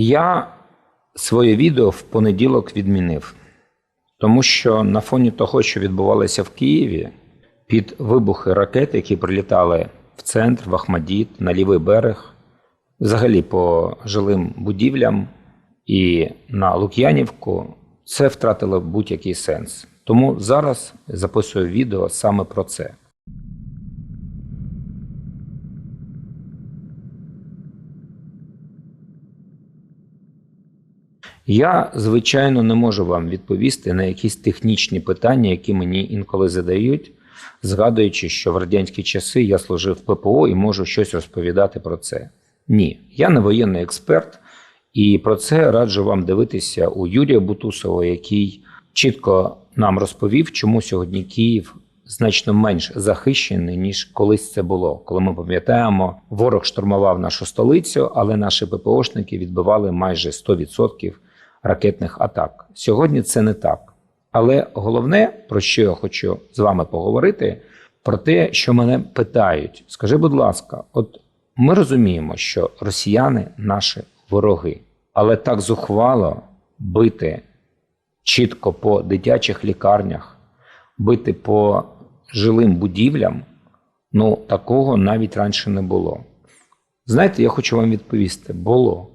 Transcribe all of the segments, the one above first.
Я своє відео в понеділок відмінив, тому що на фоні того, що відбувалося в Києві, під вибухи ракет, які прилітали в центр, в Ахмадіт, на лівий берег, взагалі по жилим будівлям і на Лук'янівку, це втратило будь-який сенс. Тому зараз записую відео саме про це. Я, звичайно, не можу вам відповісти на якісь технічні питання, які мені інколи задають, згадуючи, що в радянські часи я служив в ППО і можу щось розповідати про це. Ні, я не воєнний експерт, і про це раджу вам дивитися у Юрія Бутусова, який чітко нам розповів, чому сьогодні Київ значно менш захищений, ніж колись це було. Коли ми пам'ятаємо, ворог штурмував нашу столицю, але наші ППОшники відбивали майже 100% ракетних атак. Сьогодні це не так. Але головне, про що я хочу з вами поговорити, про те, що мене питають. Скажи, будь ласка, от ми розуміємо, що росіяни наші вороги, але так зухвало бити чітко по дитячих лікарнях, бити по жилим будівлям, ну такого навіть раніше не було. Знаєте, я хочу вам відповісти: було.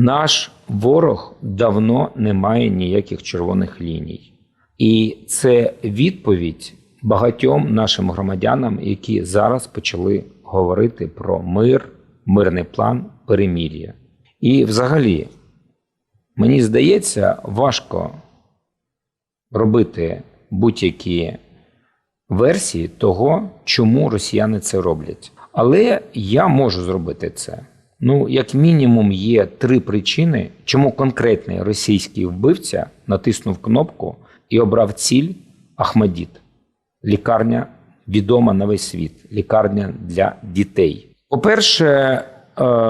Наш ворог давно не має ніяких червоних ліній. І це відповідь багатьом нашим громадянам, які зараз почали говорити про мир, мирний план, перемір'я. І взагалі, мені здається, важко робити будь-які версії того, чому росіяни це роблять. Але я можу зробити це. Ну, як мінімум, є три причини, чому конкретний російський вбивця натиснув кнопку і обрав ціль Ахмадіт. Лікарня відома на весь світ, лікарня для дітей. По-перше, е,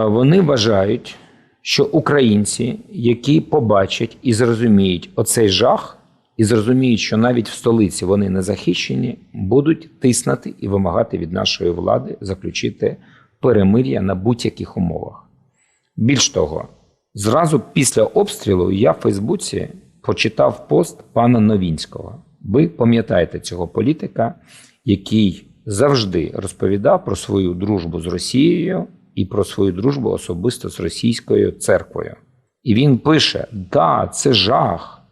вони вважають, що українці, які побачать і зрозуміють оцей жах, і зрозуміють, що навіть в столиці вони не захищені, будуть тиснути і вимагати від нашої влади заключити перемир'я на будь-яких умовах. Більш того, зразу після обстрілу я в Фейсбуці почитав пост пана Новінського. Ви пам'ятаєте цього політика, який завжди розповідав про свою дружбу з Росією і про свою дружбу особисто з російською церквою. І він пише: да, це жах,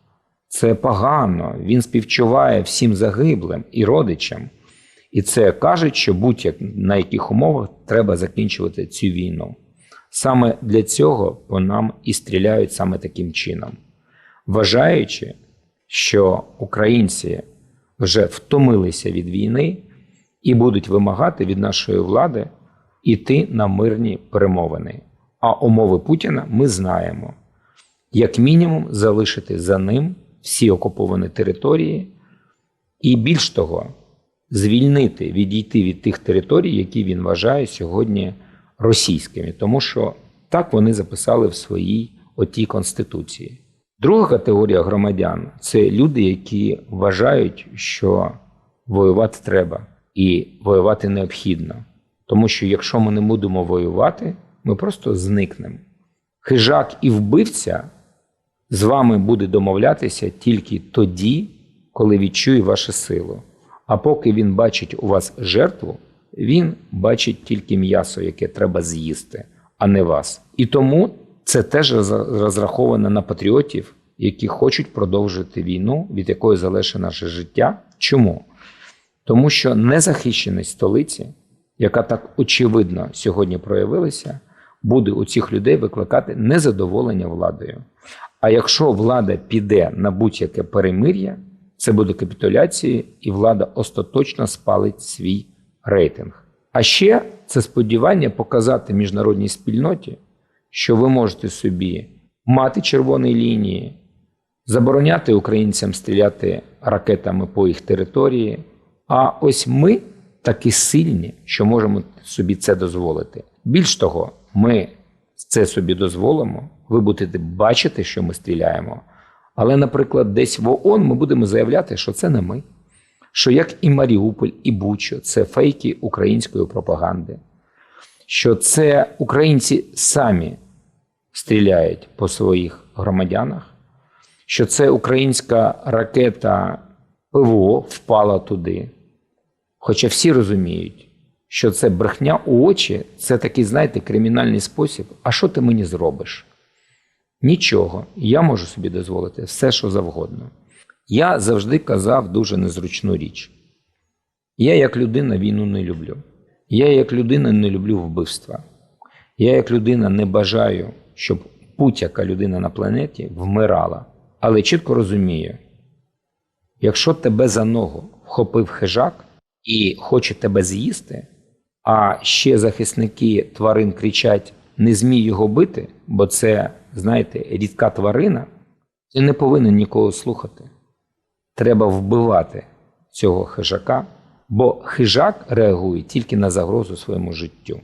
це погано. Він співчуває всім загиблим і родичам. І це кажуть, що будь-як на яких умовах треба закінчувати цю війну. Саме для цього по нам і стріляють саме таким чином, вважаючи, що українці вже втомилися від війни і будуть вимагати від нашої влади йти на мирні перемовини. А умови Путіна ми знаємо, як мінімум, залишити за ним всі окуповані території, і більш того, звільнити, відійти від тих територій, які він вважає сьогодні російськими, тому що так вони записали в своїй отій конституції. Друга категорія громадян це люди, які вважають, що воювати треба і воювати необхідно. Тому що якщо ми не будемо воювати, ми просто зникнемо. Хижак і вбивця з вами буде домовлятися тільки тоді, коли відчує вашу силу. А поки він бачить у вас жертву, він бачить тільки м'ясо, яке треба з'їсти, а не вас. І тому це теж розраховано на патріотів, які хочуть продовжити війну, від якої залежить наше життя. Чому? Тому що незахищеність столиці, яка так очевидно сьогодні проявилася, буде у цих людей викликати незадоволення владою. А якщо влада піде на будь-яке перемир'я, це буде капітуляція, і влада остаточно спалить свій рейтинг. А ще це сподівання показати міжнародній спільноті, що ви можете собі мати червоні лінії, забороняти українцям стріляти ракетами по їх території. А ось ми такі сильні, що можемо собі це дозволити. Більш того, ми це собі дозволимо. Ви будете бачити, що ми стріляємо. Але, наприклад, десь в ООН ми будемо заявляти, що це не ми. Що як і Маріуполь, і Бучо це фейки української пропаганди, що це українці самі стріляють по своїх громадянах, що це українська ракета ПВО впала туди. Хоча всі розуміють, що це брехня у очі, це такий, знаєте, кримінальний спосіб. А що ти мені зробиш? Нічого. Я можу собі дозволити все, що завгодно. Я завжди казав дуже незручну річ. Я, як людина, війну не люблю. Я, як людина, не люблю вбивства. Я, як людина, не бажаю, щоб будь-яка людина на планеті вмирала. Але чітко розумію, якщо тебе за ногу вхопив хижак і хоче тебе з'їсти, а ще захисники тварин кричать: не змій його бити, бо це, знаєте, рідка тварина, ти не повинен нікого слухати. Треба вбивати цього хижака, бо хижак реагує тільки на загрозу своєму життю.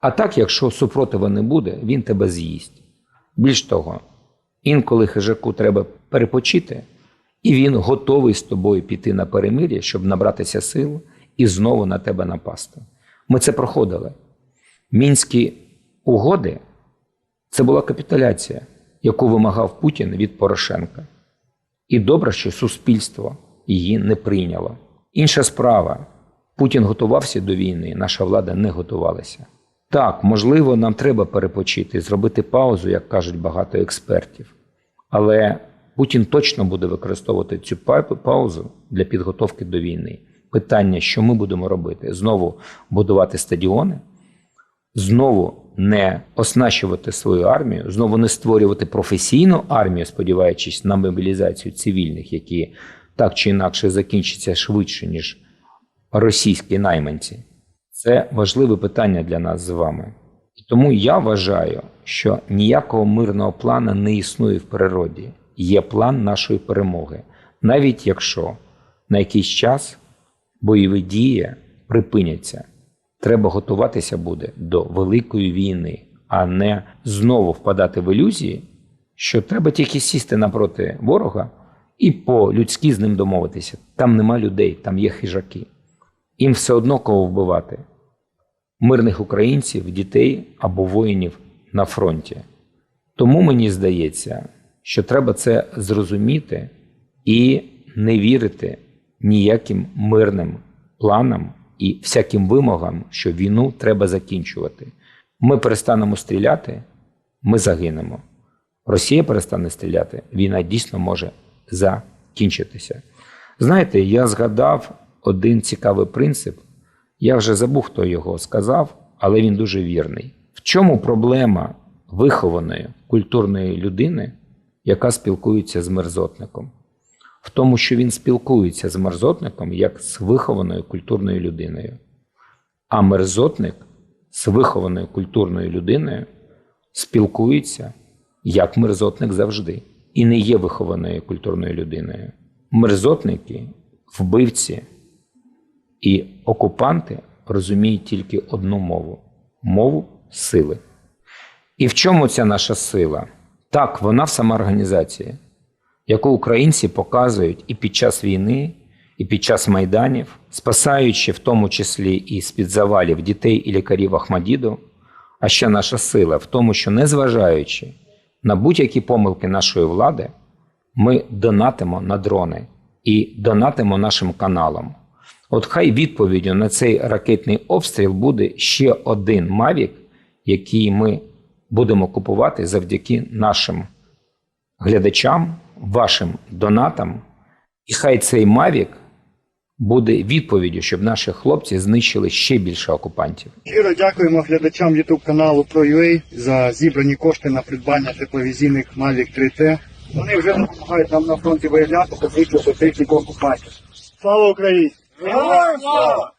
А так, якщо супротива не буде, він тебе з'їсть. Більш того, інколи хижаку треба перепочити, і він готовий з тобою піти на перемир'я, щоб набратися сил і знову на тебе напасти. Ми це проходили. Мінські угоди це була капітуляція, яку вимагав Путін від Порошенка. І добре, що суспільство її не прийняло. Інша справа: Путін готувався до війни, наша влада не готувалася. Так, можливо, нам треба перепочити, зробити паузу, як кажуть багато експертів. Але Путін точно буде використовувати цю паузу для підготовки до війни. Питання, що ми будемо робити? Знову будувати стадіони, знову не оснащувати свою армію, знову не створювати професійну армію, сподіваючись на мобілізацію цивільних, які так чи інакше закінчаться швидше, ніж російські найманці. Це важливе питання для нас з вами. І тому я вважаю, що ніякого мирного плану не існує в природі. Є план нашої перемоги, навіть якщо на якийсь час бойові дії припиняться. Треба готуватися буде до великої війни, а не знову впадати в ілюзії, що треба тільки сісти напроти ворога і по-людськи з ним домовитися. Там нема людей, там є хижаки. Їм все одно кого вбивати мирних українців, дітей або воїнів на фронті. Тому мені здається, що треба це зрозуміти і не вірити ніяким мирним планам і всяким вимогам, що війну треба закінчувати. Ми перестанемо стріляти, ми загинемо. Росія перестане стріляти, війна дійсно може закінчитися. Знаєте, я згадав один цікавий принцип. Я вже забув, хто його сказав, але він дуже вірний. В чому проблема вихованої культурної людини, яка спілкується з мерзотником? В тому, що він спілкується з мерзотником як з вихованою культурною людиною. А мерзотник з вихованою культурною людиною спілкується як мерзотник завжди і не є вихованою культурною людиною. Мерзотники, вбивці і окупанти розуміють тільки одну мову мову сили. І в чому ця наша сила? Так, вона в самоорганізації, яку українці показують і під час війни, і під час майданів, спасаючи в тому числі і з-під завалів дітей і лікарів Ахмадіду. А ще наша сила в тому, що незважаючи на будь-які помилки нашої влади, ми донатимо на дрони і донатимо нашим каналам. От хай відповіддю на цей ракетний обстріл буде ще один Мавік, який ми будемо купувати завдяки нашим глядачам, вашим донатам. І хай цей Мавік буде відповіддю, щоб наші хлопці знищили ще більше окупантів. Щиро дякуємо глядачам YouTube каналу ProUA за зібрані кошти на придбання тепловізійних Mavic 3T. Вони вже допомагають нам на фронті виявляти та техніку окупантів. Слава Україні! Героям слава!